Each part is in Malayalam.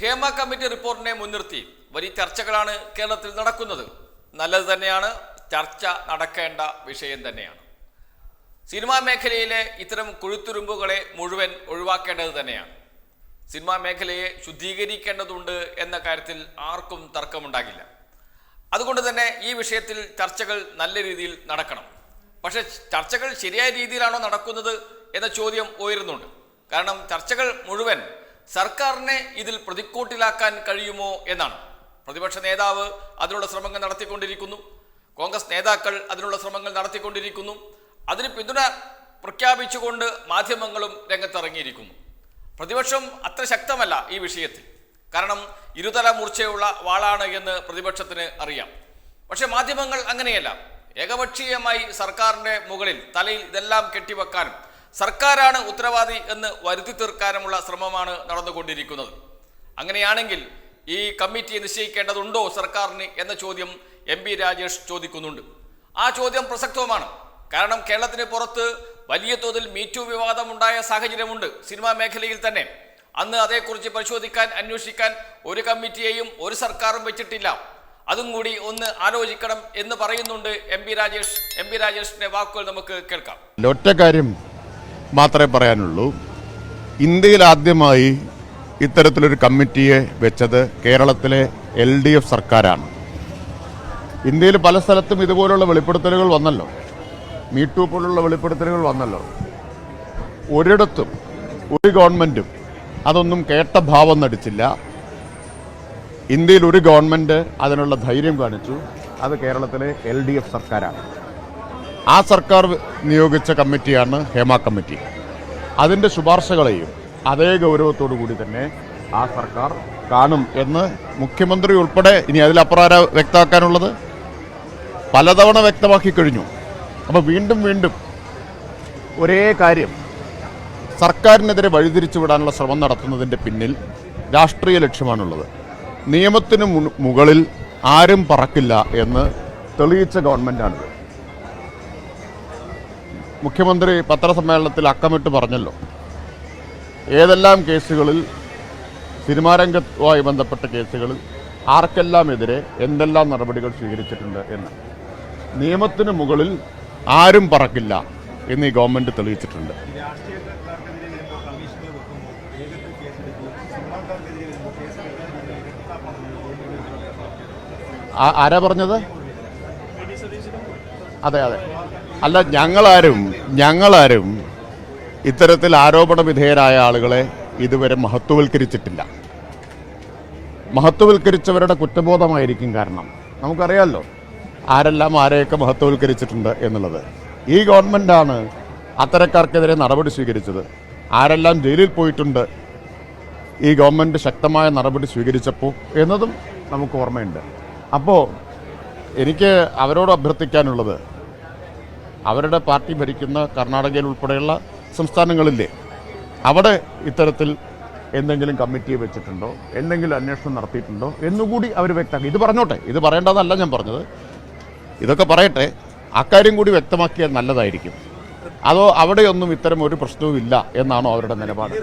ഹേമ കമ്മിറ്റി റിപ്പോർട്ടിനെ മുൻനിർത്തി വലിയ ചർച്ചകളാണ് കേരളത്തിൽ നടക്കുന്നത്. നല്ലത് തന്നെയാണ് ചർച്ച നടക്കേണ്ട വിഷയം തന്നെയാണ്. സിനിമാ മേഖലയിലെ ഇത്തരം കുഴുത്തുരുമ്പുകളെ മുഴുവൻ ഒഴിവാക്കേണ്ടത് തന്നെയാണ്. സിനിമാ മേഖലയെ ശുദ്ധീകരിക്കേണ്ടതുണ്ട് എന്ന കാര്യത്തിൽ ആർക്കും തർക്കമുണ്ടാകില്ല. അതുകൊണ്ട് തന്നെ ഈ വിഷയത്തിൽ ചർച്ചകൾ നല്ല രീതിയിൽ നടക്കണം. പക്ഷെ ചർച്ചകൾ ശരിയായ രീതിയിലാണോ നടക്കുന്നത് എന്ന ചോദ്യം ഉയരുന്നുണ്ട്. കാരണം ചർച്ചകൾ മുഴുവൻ സർക്കാരിനെ ഇതിൽ പ്രതിക്കൂട്ടിലാക്കാൻ കഴിയുമോ എന്നാണ്. പ്രതിപക്ഷ നേതാവ് അതിനുള്ള ശ്രമങ്ങൾ നടത്തിക്കൊണ്ടിരിക്കുന്നു. കോൺഗ്രസ് നേതാക്കൾ അതിനുള്ള ശ്രമങ്ങൾ നടത്തിക്കൊണ്ടിരിക്കുന്നു. അതിന് പിന്തുണ പ്രഖ്യാപിച്ചുകൊണ്ട് മാധ്യമങ്ങളും രംഗത്തിറങ്ങിയിരിക്കുന്നു. പ്രതിപക്ഷം അത്ര ശക്തമല്ല ഈ വിഷയത്തിൽ. കാരണം ഇരുതല മൂർച്ചയുള്ള വാളാണ് എന്ന് പ്രതിപക്ഷത്തിന് അറിയാം. പക്ഷേ മാധ്യമങ്ങൾ അങ്ങനെയല്ല. ഏകപക്ഷീയമായി സർക്കാരിന്റെ മുകളിൽ തലയിൽ ഇതെല്ലാം കെട്ടിവെക്കാനും സർക്കാരാണ് ഉത്തരവാദി എന്ന് വരുത്തി തീർക്കാനുമുള്ള ശ്രമമാണ് നടന്നുകൊണ്ടിരിക്കുന്നത്. അങ്ങനെയാണെങ്കിൽ ഈ കമ്മിറ്റിയെ നിശ്ചയിക്കേണ്ടതുണ്ടോ സർക്കാരിന് എന്ന ചോദ്യം എം പി രാജേഷ് ചോദിക്കുന്നുണ്ട്. ആ ചോദ്യം പ്രസക്തവുമാണ്. കാരണം കേരളത്തിന് പുറത്ത് വലിയ തോതിൽ മീറ്റു വിവാദം ഉണ്ടായ സാഹചര്യമുണ്ട് സിനിമാ മേഖലയിൽ തന്നെ. അന്ന് അതേക്കുറിച്ച് പരിശോധിക്കാൻ അന്വേഷിക്കാൻ ഒരു കമ്മിറ്റിയെയും ഒരു സർക്കാരും വെച്ചിട്ടില്ല. അതും കൂടി ഒന്ന് ആലോചിക്കണം എന്ന് പറയുന്നുണ്ട് M P Rajesh. M P രാജേഷിന്റെ വാക്കുകൾ നമുക്ക് കേൾക്കാം. ഒറ്റ കാര്യം മാത്രമേ പറയാനുള്ളൂ. ഇന്ത്യയിൽ ആദ്യമായി ഇത്തരത്തിലൊരു കമ്മിറ്റിയെ വെച്ചത് കേരളത്തിലെ എൽ ഡി എഫ് സർക്കാരാണ്. ഇന്ത്യയിൽ പല സ്ഥലത്തും ഇതുപോലുള്ള വെളിപ്പെടുത്തലുകൾ വന്നല്ലോ. മീട്ടു പോലുള്ള വെളിപ്പെടുത്തലുകൾ വന്നല്ലോ. ഒരിടത്തും ഒരു ഗവൺമെന്റും അതൊന്നും കേട്ട ഭാവം നടിച്ചില്ല. ഇന്ത്യയിൽ ഒരു ഗവൺമെന്റ് അതിനുള്ള ധൈര്യം കാണിച്ചു. അത് കേരളത്തിലെ എൽ ഡി എഫ് സർക്കാരാണ്. ആ സർക്കാർ നിയോഗിച്ച കമ്മിറ്റിയാണ് ഹേമ കമ്മിറ്റി. അതിന്റെ ശുപാർശകളെയും അതേ ഗൗരവത്തോടു കൂടി തന്നെ ആ സർക്കാർ കാണും എന്ന് മുഖ്യമന്ത്രി ഉൾപ്പെടെ ഇനി അതിലപ്പുറം വ്യക്തമാക്കാനുള്ളത്? പലതവണ വ്യക്തമാക്കി കഴിഞ്ഞു. അപ്പോൾ വീണ്ടും വീണ്ടും ഒരേ കാര്യം. സർക്കാരിനെതിരെ വഴിതിരിച്ചു വിടാനുള്ള ശ്രമം നടത്തുന്നതിന്റെ പിന്നിൽ രാഷ്ട്രീയ ലക്ഷ്യമാണുള്ളത്. നിയമത്തിന് മുകളിൽ ആരും പറക്കില്ല എന്ന് തെളിയിച്ച ഗവൺമെന്റാണിത് മുഖ്യമന്ത്രി പത്രസമ്മേളനത്തിൽ അക്കമിട്ട് പറഞ്ഞല്ലോ. ഏതെല്ലാം കേസുകളിൽ സിനിമാരംഗത്തുമായി ബന്ധപ്പെട്ട കേസുകളിൽ ആർക്കെല്ലാം എതിരെ എന്തെല്ലാം നടപടികൾ സ്വീകരിച്ചിട്ടുണ്ട് എന്ന്. നിയമത്തിന് മുകളിൽ ആരും പറക്കില്ല എന്ന് ഈ ഗവൺമെന്റ് തെളിയിച്ചിട്ടുണ്ട്. ആരാ വരുമ്പോൾ കമ്മീഷനെ വെക്കുമ്പോൾ വേഗത്തിൽ കേസെടുക്കും സിനിമാക്കാർക്കെതിരെ വരുമ്പോൾ കേസെടുക്കാതിരിക്കുന്ന ആ- ആരാ പറഞ്ഞത് അതെ അതെ. അല്ല ഞങ്ങളാരും ഞങ്ങളാരും ഇത്തരത്തിൽ ആരോപണ വിധേയരായ ആളുകളെ ഇതുവരെ മഹത്വവൽക്കരിച്ചിട്ടില്ല. മഹത്വവൽക്കരിച്ചവരുടെ കുറ്റബോധമായിരിക്കും കാരണം. നമുക്കറിയാമല്ലോ ആരെല്ലാം ആരെയൊക്കെ മഹത്വവൽക്കരിച്ചിട്ടുണ്ട് എന്നുള്ളത്. ഈ ഗവൺമെന്റാണ് അത്തരക്കാർക്കെതിരെ നടപടി സ്വീകരിച്ചത്. ആരെല്ലാം ജയിലിൽ പോയിട്ടുണ്ട് ഈ ഗവൺമെന്റ് ശക്തമായ നടപടി സ്വീകരിച്ചപ്പോൾ എന്നതും നമുക്ക് ഓർമ്മയുണ്ട്. അപ്പോൾ എനിക്ക് അവരോട് അഭ്യർത്ഥിക്കാനുള്ളത് അവരുടെ പാർട്ടി ഭരിക്കുന്ന കർണാടകയിൽ ഉൾപ്പെടെയുള്ള സംസ്ഥാനങ്ങളില്ലേ അവിടെ ഇത്തരത്തിൽ എന്തെങ്കിലും കമ്മിറ്റിയെ വെച്ചിട്ടുണ്ടോ എന്തെങ്കിലും അന്വേഷണം നടത്തിയിട്ടുണ്ടോ എന്നുകൂടി അവർ വ്യക്തമാക്കി. ഇത് പറഞ്ഞോട്ടെ ഇത് പറയേണ്ടതല്ല ഞാൻ പറഞ്ഞത്. ഇതൊക്കെ പറയട്ടെ അക്കാര്യം കൂടി വ്യക്തമാക്കിയാൽ നല്ലതായിരിക്കും. അതോ അവിടെയൊന്നും ഇത്തരം ഒരു പ്രശ്നവും ഇല്ല എന്നാണോ അവരുടെ നിലപാട്?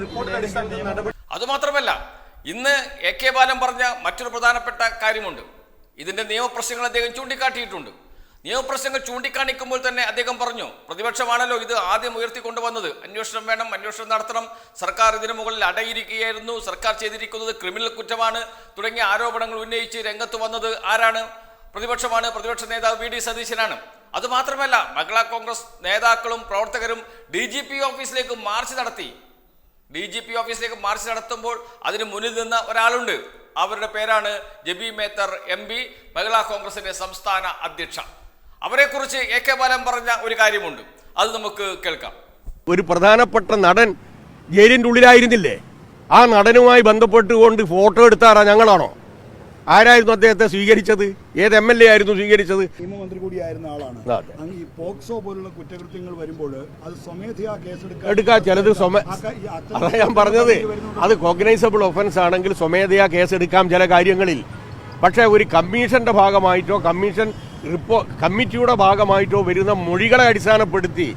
അതുമാത്രമല്ല ഇന്ന് എ കെ ബാലൻ പറഞ്ഞ മറ്റൊരു പ്രധാനപ്പെട്ട കാര്യമുണ്ട്. ഇതിന്റെ നിയമപ്രശ്നങ്ങൾ അദ്ദേഹം ചൂണ്ടിക്കാട്ടിയിട്ടുണ്ട്. നിയമപ്രശ്നങ്ങൾ ചൂണ്ടിക്കാണിക്കുമ്പോൾ തന്നെ അദ്ദേഹം പറഞ്ഞു പ്രതിപക്ഷമാണല്ലോ ഇത് ആദ്യം ഉയർത്തിക്കൊണ്ടുവന്നത്. അന്വേഷണം വേണം അന്വേഷണം നടത്തണം. സർക്കാർ ഇതിനു മുകളിൽ അടയിരിക്കുകയായിരുന്നു. സർക്കാർ ചെയ്തിരിക്കുന്നത് ക്രിമിനൽ കുറ്റമാണ്. തുടങ്ങിയ ആരോപണങ്ങൾ ഉന്നയിച്ച് രംഗത്ത് വന്നത് ആരാണ്? പ്രതിപക്ഷമാണ്. പ്രതിപക്ഷ നേതാവ് വി. ഡി. സതീശനാണ്. അതുമാത്രമല്ല മഹിളാ കോൺഗ്രസ് നേതാക്കളും പ്രവർത്തകരും ഡി. ജി. പി ഓഫീസിലേക്ക് മാർച്ച് നടത്തി. ഡി. ജി. പി ഓഫീസിലേക്ക് മാർച്ച് നടത്തുമ്പോൾ അതിന് മുന്നിൽ നിന്ന ഒരാളുണ്ട്. അവരുടെ പേരാണ് ജബി മേത്തർ എം പി മഹിളാ കോൺഗ്രസിന്റെ സംസ്ഥാന അധ്യക്ഷ. അവരെക്കുറിച്ച് എ കെ ബാലൻ പറഞ്ഞ ഒരു കാര്യമുണ്ട്. അത് നമുക്ക് കേൾക്കാം. ഒരു പ്രധാനപ്പെട്ട നടൻ ജയിലിന്റെ ഉള്ളിലായിരുന്നില്ലേ? ആ നടനുമായി ബന്ധപ്പെട്ടുകൊണ്ട് ഫോട്ടോ എടുത്താറാ ഞങ്ങളാണോ? ആരായിരുന്നു അദ്ദേഹത്തെ സ്വീകരിച്ചത്? ഏത് എം എൽ എ ആയിരുന്നു സ്വീകരിച്ചത്? നിയമമന്ത്രി കൂടിയായിരുന്ന ആളാണ്. ഈ പോക്സോ പോലുള്ള കുറ്റകൃത്യങ്ങൾ വരുമ്പോൾ അത് സ്വമേധയാ എടുക്കാ ചിലത് അതാ ഞാൻ പറഞ്ഞത്. അത് കോഗ്നൈസബിൾ ഒഫൻസ് ആണെങ്കിൽ സ്വമേധയാ കേസെടുക്കാം ചില കാര്യങ്ങളിൽ. പക്ഷേ ഒരു കമ്മീഷന്റെ ഭാഗമായിട്ടോ കമ്മീഷൻ റിപ്പോ കമ്മിറ്റിയുടെ ഭാഗമായിട്ടോ വരുന്ന മൊഴികളെ അടിസ്ഥാനപ്പെടുത്തി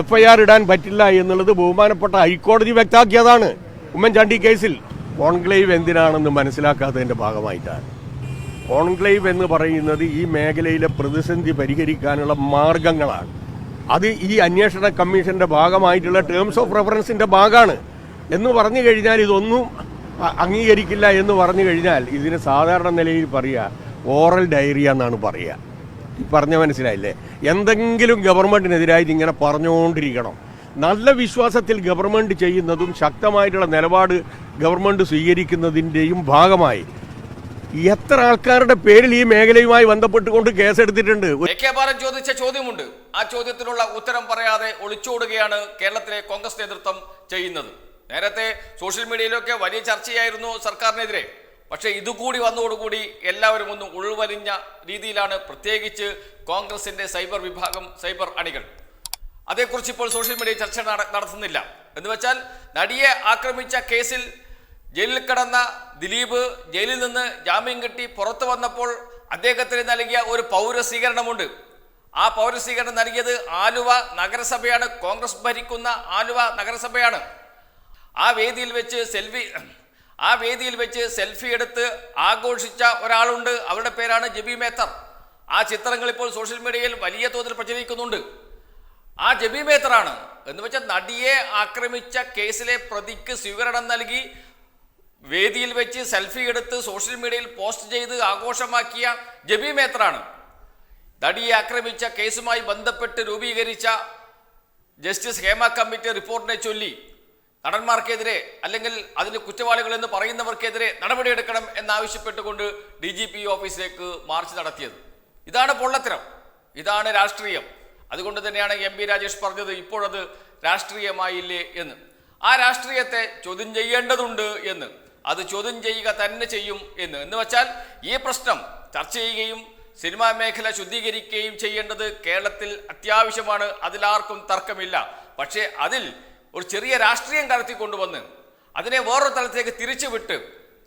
എഫ് ഐ ആർ ഇടാൻ പറ്റില്ല എന്നുള്ളത് ബഹുമാനപ്പെട്ട ഹൈക്കോടതി വ്യക്തമാക്കിയതാണ് ഉമ്മൻചാണ്ടി കേസിൽ കോൺക്ലേവ് എന്തിനാണെന്ന് മനസ്സിലാക്കാത്തതിന്റെ ഭാഗമായിട്ടാണ്. കോൺക്ലേവ് എന്ന് പറയുന്നത് ഈ മേഖലയിലെ പ്രതിസന്ധി പരിഹരിക്കാനുള്ള മാർഗങ്ങളാണ്. അത് ഈ അന്വേഷണ കമ്മീഷന്റെ ഭാഗമായിട്ടുള്ള ടേംസ് ഓഫ് റെഫറൻസിന്റെ ഭാഗമാണ്. എന്ന് പറഞ്ഞു കഴിഞ്ഞാൽ ഇതൊന്നും അംഗീകരിക്കില്ല എന്ന് പറഞ്ഞു കഴിഞ്ഞാൽ ഇതിന് സാധാരണ നിലയിൽ പറയുക ഓറൽ ഡയറിയ എന്നാണ് പറയുക പറഞ്ഞ മനസ്സിലായില്ലേ? എന്തെങ്കിലും ഗവൺമെന്റിനെതിരായിട്ട് ഇങ്ങനെ പറഞ്ഞുകൊണ്ടിരിക്കണം. നല്ല വിശ്വാസത്തിൽ ഗവൺമെന്റ് ചെയ്യുന്നതും ശക്തമായിട്ടുള്ള നിലപാട് ഗവൺമെന്റ് സ്വീകരിക്കുന്നതിന്റെയും ഭാഗമായി. എത്ര ആൾക്കാരുടെ പേരിൽ ഈ മേഖലയുമായി ബന്ധപ്പെട്ടുകൊണ്ട് കേസെടുത്തിട്ടുണ്ട്? എ ചോദിച്ച ചോദ്യമുണ്ട്. ആ ചോദ്യത്തിനുള്ള ഉത്തരം പറയാതെ ഒളിച്ചോടുകയാണ് കേരളത്തിലെ കോൺഗ്രസ് നേതൃത്വം ചെയ്യുന്നത്. നേരത്തെ സോഷ്യൽ മീഡിയയിലൊക്കെ വലിയ ചർച്ചയായിരുന്നു സർക്കാരിനെതിരെ. പക്ഷേ ഇതുകൂടി വന്നതോടുകൂടി എല്ലാവരും ഒന്ന് ഉൾവലിഞ്ഞ രീതിയിലാണ് പ്രത്യേകിച്ച് കോൺഗ്രസിന്റെ സൈബർ വിഭാഗം സൈബർ അണികൾ. അതേക്കുറിച്ച് ഇപ്പോൾ സോഷ്യൽ മീഡിയ ചർച്ച നടത്തുന്നില്ല. എന്ന് വെച്ചാൽ നടിയെ ആക്രമിച്ച കേസിൽ ജയിലിൽ കിടന്ന ദിലീപ് ജയിലിൽ നിന്ന് ജാമ്യം കിട്ടി പുറത്തു വന്നപ്പോൾ അദ്ദേഹത്തിന് നൽകിയ ഒരു പൗരസ്വീകരണമുണ്ട്. ആ പൗരസ്വീകരണം നൽകിയത് ആലുവ നഗരസഭയാണ്. കോൺഗ്രസ് ഭരിക്കുന്ന ആലുവ നഗരസഭയാണ്. ആ വേദിയിൽ വെച്ച് സെൽഫി ആ വേദിയിൽ വെച്ച് സെൽഫി എടുത്ത് ആഘോഷിച്ച ഒരാളുണ്ട്. അവരുടെ പേരാണ് ജബി മേത്തർ. ആ ചിത്രങ്ങൾ ഇപ്പോൾ സോഷ്യൽ മീഡിയയിൽ വലിയ തോതിൽ പ്രചരിക്കുന്നുണ്ട്. ആ ജബി മേത്തറാണ് എന്ന് വെച്ചാൽ നടിയെ ആക്രമിച്ച കേസിലെ പ്രതിക്ക് സ്വീകരണം നൽകി വേദിയിൽ വെച്ച് സെൽഫി എടുത്ത് സോഷ്യൽ മീഡിയയിൽ പോസ്റ്റ് ചെയ്ത് ആഘോഷമാക്കിയ ജബി മേത്തറാണ്. നടിയെ ആക്രമിച്ച കേസുമായി ബന്ധപ്പെട്ട് രൂപീകരിച്ച ജസ്റ്റിസ് ഹേമ കമ്മിറ്റി റിപ്പോർട്ടിനെ ചൊല്ലി. നടന്മാർക്കെതിരെ അല്ലെങ്കിൽ അതിന് കുറ്റവാളികൾ എന്ന് പറയുന്നവർക്കെതിരെ നടപടിയെടുക്കണം എന്നാവശ്യപ്പെട്ടുകൊണ്ട് ഡി ജി പി ഓഫീസിലേക്ക് മാർച്ച് നടത്തിയത്. ഇതാണ് പൊള്ളത്തരം. ഇതാണ് രാഷ്ട്രീയം. അതുകൊണ്ട് തന്നെയാണ് എം പി രാജേഷ് പറഞ്ഞത് ഇപ്പോഴത് രാഷ്ട്രീയമായില്ലേ എന്ന്. ആ രാഷ്ട്രീയത്തെ ചോദ്യം ചെയ്യേണ്ടതുണ്ട് എന്ന്. അത് ചോദ്യം ചെയ്യുക തന്നെ ചെയ്യും എന്ന്. എന്ന് വെച്ചാൽ ഈ പ്രശ്നം ചർച്ച ചെയ്യുകയും സിനിമാ മേഖല ശുദ്ധീകരിക്കുകയും ചെയ്യേണ്ടത് കേരളത്തിൽ അത്യാവശ്യമാണ്. അതിലാർക്കും തർക്കമില്ല. പക്ഷേ അതിൽ ഒരു ചെറിയ രാഷ്ട്രീയം കടത്തിക്കൊണ്ടുവന്ന് അതിനെ വേറൊരു തിരിച്ചു തിരിച്ചുവിട്ട്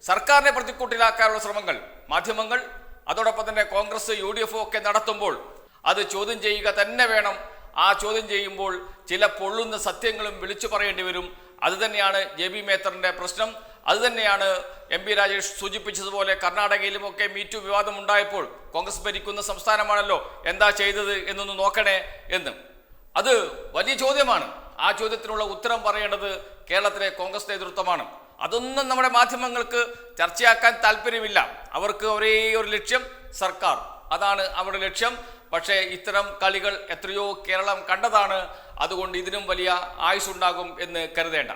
സർക്കാരിനെ പ്രതിക്കൂട്ടിലാക്കാനുള്ള ശ്രമങ്ങൾ മാധ്യമങ്ങൾ അതോടൊപ്പം തന്നെ കോൺഗ്രസ് യു ഡി എഫും ഒക്കെ നടത്തുമ്പോൾ അത് ചോദ്യം ചെയ്യുക തന്നെ വേണം. ആ ചോദ്യം ചെയ്യുമ്പോൾ ചില പൊള്ളുന്ന സത്യങ്ങളും വിളിച്ചു പറയേണ്ടി വരും. അതുതന്നെയാണ് ജെ ബി മേത്തറിന്റെ പ്രശ്നം. അതുതന്നെയാണ് എം പി രാജേഷ് സൂചിപ്പിച്ചതുപോലെ കർണാടകയിലും ഒക്കെ മീറ്റു വിവാദം ഉണ്ടായപ്പോൾ കോൺഗ്രസ് ഭരിക്കുന്ന സംസ്ഥാനമാണല്ലോ എന്താ ചെയ്തത് എന്നൊന്ന് നോക്കണേ എന്ന്. അത് വലിയ ചോദ്യമാണ്. ആ ചോദ്യത്തിനുള്ള ഉത്തരം പറയേണ്ടത് കേരളത്തിലെ കോൺഗ്രസ് നേതൃത്വമാണ്. അതൊന്നും നമ്മുടെ മാധ്യമങ്ങൾക്ക് ചർച്ചയാക്കാൻ താല്പര്യമില്ല. അവർക്ക് ഒരേ ഒരു ലക്ഷ്യം സർക്കാർ. അതാണ് അവരുടെ ലക്ഷ്യം. പക്ഷേ ഇത്തരം കളികൾ എത്രയോ കേരളം കണ്ടതാണ്. അതുകൊണ്ട് ഇതിനും വലിയ ആയുസ് ഉണ്ടാകും എന്ന് കരുതേണ്ട.